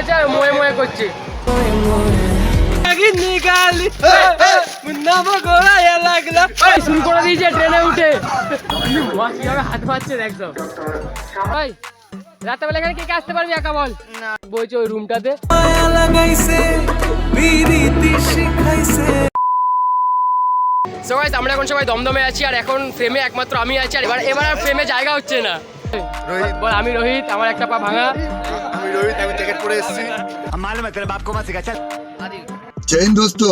আছে আর মোয়ে মোয়ে করছে। শুরু করে দিয়েছে ট্রেনে উঠে। বাস কীভাবে হাত পাচ্ছে একদম ভাই রাত্রেবেলা এখানে কে কে আসতে পারবি একা বল? বলছে ওই রুমটাতে So আমরা এখন সবাই দমদমে আছি আর এখন ফ্রেমে একমাত্র আমি আছি আর এবার এবার আর ফ্রেমে জায়গা হচ্ছে না। বল আমি রোহিত আমার একটা পা ভাঙা। রোহিত আমি জ্যাকেট পরে এসেছি। মালুম বাপ কমা শিখা চল দোস্ত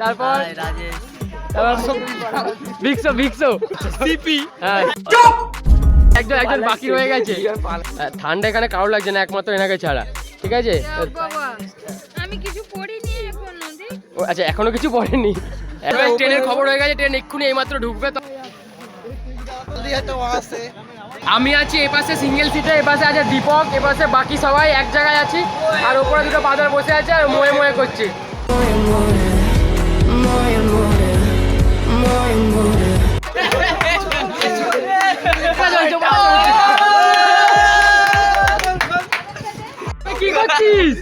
তারপর? হ্যাঁ। একজন একজন বাকি হয়ে গেছে। হ্যাঁ, ঠান্ডা এখানে কারও লাগছে না একমাত্র এনাকে ছাড়া। ঠিক আছে? আমি কিছু পড়িনি আচ্ছা এখনও কিছু পড়েনি। ট্রেনের খবর হয়ে গেছে ট্রেন এক্ষুনি এইমাত্র ঢুকবে তো আমি আছি এই পাশে সিঙ্গেল সিটে এই পাশে আছে দীপক এ পাশে বাকি সবাই এক জায়গায় আছি। আর ওপরে দুটো বাজার বসে আছে আর মোয়ে মোয়ে করছে। কি করছিস?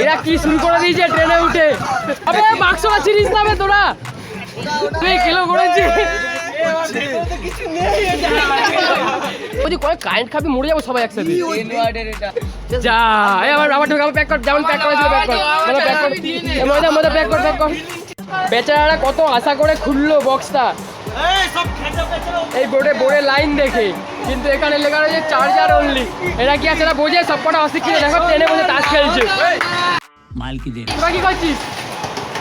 এরা কি শুরু করে দিয়েছে ট্রেনে উঠে? বাক্স চিনিস না তোরা? বেচারা কত আশা করে খুললো বক্সটা এই বোর্ডে বোর্ডে লাইন দেখে। কিন্তু এখানে লেখা রয়েছে চার্জার অনলি এরা কি আছে? বোঝে সবকটা অশিক্ষিত। দেখো ট্রেনে বসে তাস খেলছে। মাল কি করছিস?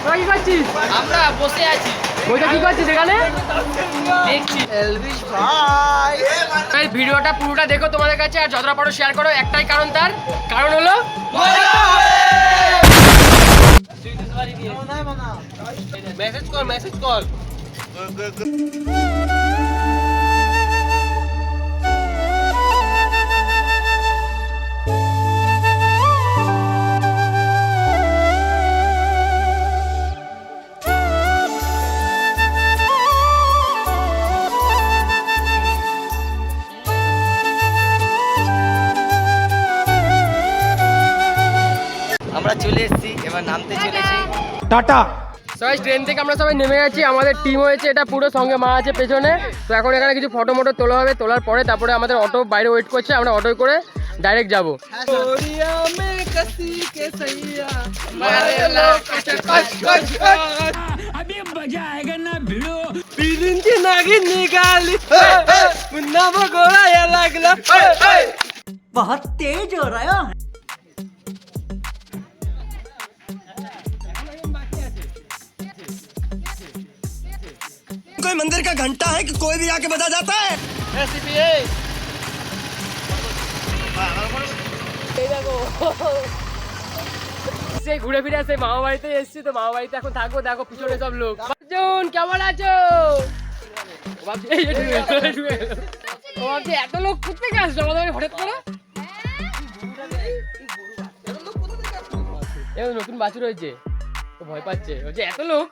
তোরা কি করছিস আমরা বসে আছি। বইটা কি করছিস এখানে? দেখছি। এই ভিডিওটা পুরোটা দেখো তোমাদের কাছে আর যতটা পারো শেয়ার করো একটাই কারণ তার। কারণ হলো মেসেজ কর মেসেজ কর আমরা চলে এসেছি এবার নামতে চলেছি সবাই ট্রেন থেকে আমরা সবাই নেমে গেছি আমাদের টিম হয়েছে এটা পুরো সঙ্গে মা আছে পেছনে তো এখন এখানে কিছু ফটো মটো তোলা হবে তোলার পরে তারপরে আমাদের অটো বাইরে ওয়েট করছে আমরা অটোয় করে ডাইরেক্ট যাবো अभी मजा आएगा ना भिड़ो बहुत तेज हो रहा है कोई मंदिर का घंटा है कि कोई भी आके बजा जाता है সেই ঘুরে ফিরে সেই মামা বাড়িতে এসেছি তো মামা বাড়িতে এখন থাকবো দেখো পিছনে সব লোক অর্জুন কেমন আছো ও ভাবছে এই যে ঢুকে এলো, ঢুকে এলো। ও ভাবছে এত লোক কোথেকে আসলো আমাদের বাড়ি হঠাৎ করে এই নতুন বাছুর হয়েছে ও ভয় পাচ্ছে বলছে এত লোক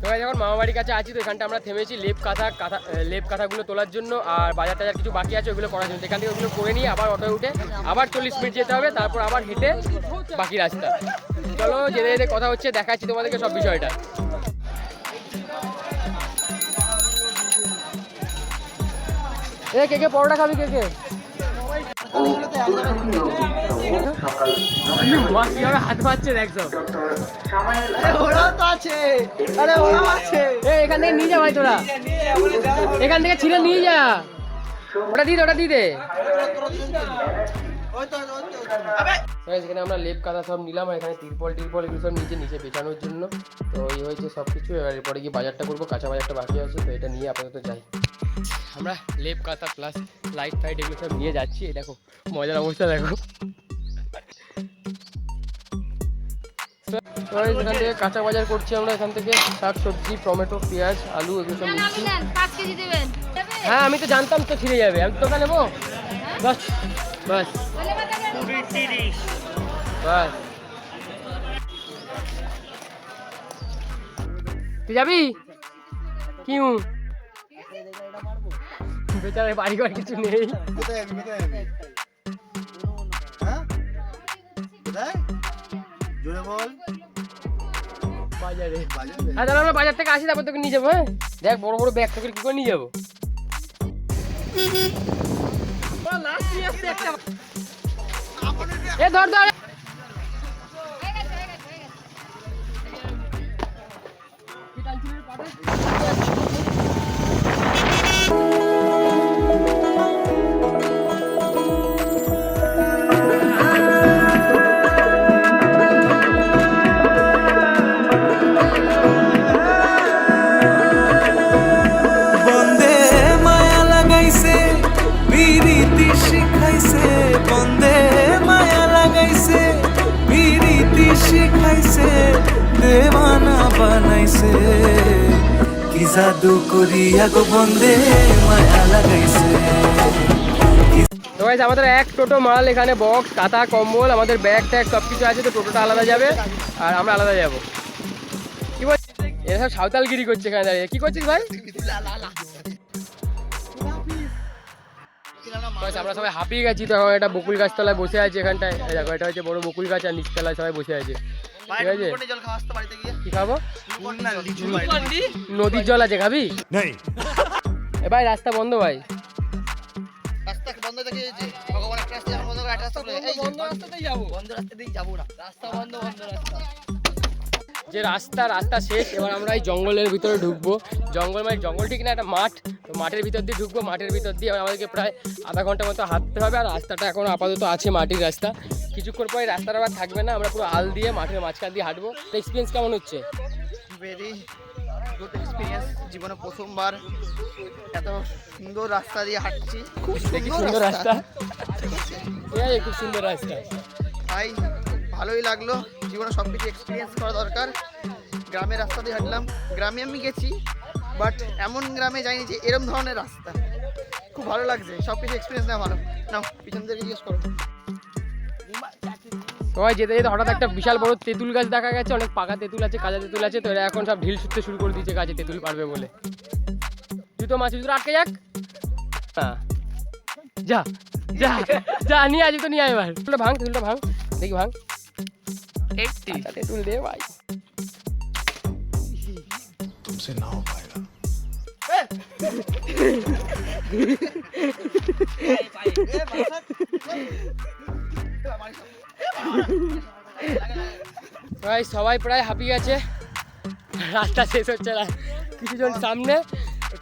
তো ভাই যখন মামা বাড়ির কাছে আছি তো, এখানটা আমরা থেমেছি লেপ কাঁথা কাঁথা লেপ কাঁথাগুলো তোলার জন্য, আর বাজার টাজার কিছু বাকি আছে, ওগুলো করার জন্য। এখান থেকে ওগুলো করে নিয়ে আবার অটোয় উঠে আবার চল্লিশ মিনিট যেতে হবে, তারপর আবার হেঁটে বাকি রাস্তা। চলো, যেতে যেতে কথা হচ্ছে, দেখাচ্ছি তোমাদেরকে সব বিষয়টা। এ, কে কে, পরোটা খাবি, কে কে? এখান থেকে নিয়ে এখান থেকে নিয়ে যা ওটা দিয়ে ওটা দিয়ে এখানে আমরা লেপ কাঁথা সব নিলাম আর এখানে তিরপল টিরপল এগুলো সব নিচে নিচে পেছানোর জন্য। তো এই হয়েছে সব কিছু। এবার এরপরে গিয়ে বাজারটা করব, কাঁচা বাজারটা বাকি আছে। তো এটা নিয়ে আপাতত যাই। আমরা লেপ কাঁথা প্লাস লাইট ফাইট এগুলো সব নিয়ে যাচ্ছি। দেখো, মজার অবস্থা দেখো। এখান থেকে কাঁচা বাজার করছি আমরা, এখান থেকে শাক সবজি, টমেটো, পেঁয়াজ, আলু এগুলো সব নিচ্ছি? হ্যাঁ আমি তো জানতাম তো ছিঁড়ে যাবে। আমি তো নেব। বাস বাস। বাস। তুই যাবি? কিউ? বেচারা বাড়ি ঘর কিছু নেই। কোথায় কোথায় হ্যাঁ কোথায়? জোরে বল। বাজারে। বাজার। হ্যাঁ তাহলে আমরা বাজার থেকে আসি তারপর তোকে নিয়ে যাব হ্যাঁ? দেখ বড় বড় ব্যাগ তোকে কি করে নিয়ে যাব? এ ধর ধর বানাইছে কি জাদু মায়া লাগাইছে আমাদের এক টোটো মাল, এখানে বক্স কাঁথা, কম্বল, আমাদের ব্যাগ ট্যাগ সব কিছু আছে, তো টোটোটা আলাদা যাবে আর আমরা আলাদা যাব। কি বল এরা সাঁওতালগিরি করছে এখানে দাঁড়িয়ে। কি করছিস ভাই? আমরা সবাই হাঁপিয়ে গেছি, তো এখন একটা বকুল গাছতলায় বসে আছি এখানটায়। দেখো, এটা হচ্ছে বড় বকুল গাছ আর নিচতলায় সবাই বসে আছে। ঠিক আছে। কি খাব? নদীর জল আছে খাবি? এ ভাই রাস্তা বন্ধ ভাই। রাস্তা বন্ধ থেকে ভগবান রাস্তা বন্ধ রাস্তা বন্ধ রাস্তাতেই যাব। বন্ধ রাস্তাতেই যাব না। রাস্তা বন্ধ বন্ধ রাস্তা। যে রাস্তা রাস্তা শেষ এবার আমরা এই জঙ্গলের ভিতরে ঢুকবো। জঙ্গল মানে জঙ্গল ঠিক না একটা মাঠ। তো মাঠের ভিতর দিয়ে ঢুকবো মাঠের ভিতর দিয়ে আমাদেরকে প্রায় আধা ঘণ্টা মতো হাঁটতে হবে আর রাস্তাটা এখন আপাতত আছে মাটির রাস্তা। কিছুক্ষণ পরে রাস্তাটা আবার থাকবে না আমরা পুরো আল দিয়ে মাঠের মাঝখান দিয়ে হাঁটবো। তো এক্সপিরিয়েন্স কেমন হচ্ছে? ভেরি গুড এক্সপিরিয়েন্স জীবনে প্রথমবার এত সুন্দর রাস্তা দিয়ে হাঁটছি। খুব সুন্দর রাস্তা। খুব সুন্দর রাস্তা। তাই ভালোই লাগল। জীবনে সব কিছু এক্সপিরিয়েন্স করা দরকার। গ্রামের রাস্তা দিয়ে হাঁটলাম। গ্রামে আমি গেছি বাট এমন গ্রামে যাইনি যে এরম ধরনের রাস্তা। খুব ভালো লাগছে, সব কিছু এক্সপিরিয়েন্স নেওয়া ভালো। নাও, পিছন থেকে জিজ্ঞেস করো। সবাই যেতে যেতে হঠাৎ একটা বিশাল বড় তেঁতুল গাছ দেখা গেছে, অনেক পাকা তেঁতুল আছে, কাঁচা তেঁতুল আছে, তো এরা এখন সব ঢিল ছুটতে শুরু করে দিয়েছে গাছে তেঁতুল পারবে বলে। জুতো মাছ, জুতো আটকে যাক। হ্যাঁ। যা যা যা, নিয়ে আজ তো নিয়ে আয় এবার। ভাঙ, তেঁতুলটা ভাঙ, দেখি ভাঙ। কাঁচা তেঁতুল দে ভাই ভাই সবাই প্রায় হাঁপিয়ে গেছে। রাস্তা শেষ হচ্ছে না। কিছুজন সামনে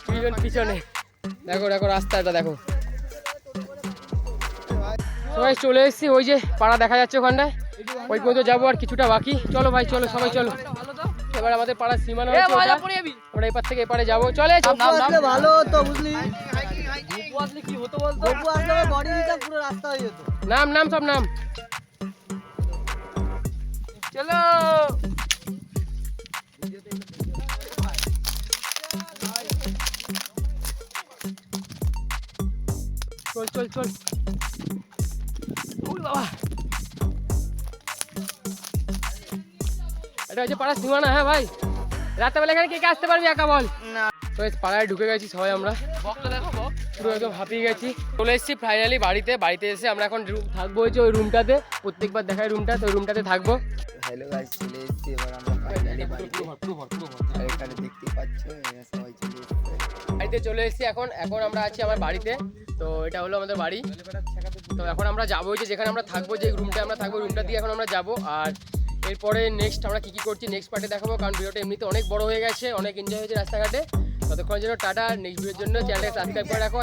কিছুজন পিছনে। দেখো দেখো রাস্তাটা দেখো। সবাই চলে এসেছি ওই যে পাড়া দেখা যাচ্ছে ওখানটায়। ওই পর্যন্ত যাব আর কিছুটা বাকি। চলো ভাই চলো সবাই চলো। এবার আমাদের পাড়ার সীমানা আমরা এপার থেকে এপারে যাব। চলে ভালো হতো বুঝলি? নাম নাম সব নাম। চলো। চল চল চল। বাবা। এটা হচ্ছে পাড়ার সীমানা হ্যাঁ ভাই। রাত্রেবেলা এখানে কে কে আসতে পারবি একা বল? না। তো এই পাড়ায় ঢুকে গেছি সবাই আমরা। পুরো একদম হাঁপিয়ে গেছি। চলে এসেছি ফাইনালি বাড়িতে বাড়িতে এসে আমরা এখন রুম থাকব হচ্ছে ওই রুমটাতে প্রত্যেকবার দেখায় রুমটা তো ওই রুমটাতে থাকব। হ্যালো গাইস চলে এসেছি এবার আমরা ফাইনালি বাড়িতে। এখানে দেখতেই পাচ্ছ এরা সবাই চলে এসেছে। বাড়িতে চলে এসেছি এখন এখন আমরা আছি আমার বাড়িতে। তো এটা হলো আমাদের বাড়ি। তো এখন আমরা যাব ওই যে যেখানে আমরা থাকব যে রুমটা আমরা থাকব রুমটা দিয়ে এখন আমরা যাব। আর এরপরে নেক্সট আমরা কী কী করছি? নেক্সট পার্টে দেখাবো, কারণ ভিডিওটা এমনিতে অনেক বড় হয়ে গেছে, অনেক এনজয় হয়েছে রাস্তাঘাটে। ততক্ষণের জন্য টাটা নেক্সট ভিডিওর জন্য চ্যানেলটাকে সাবস্ক্রাইব করে রাখো।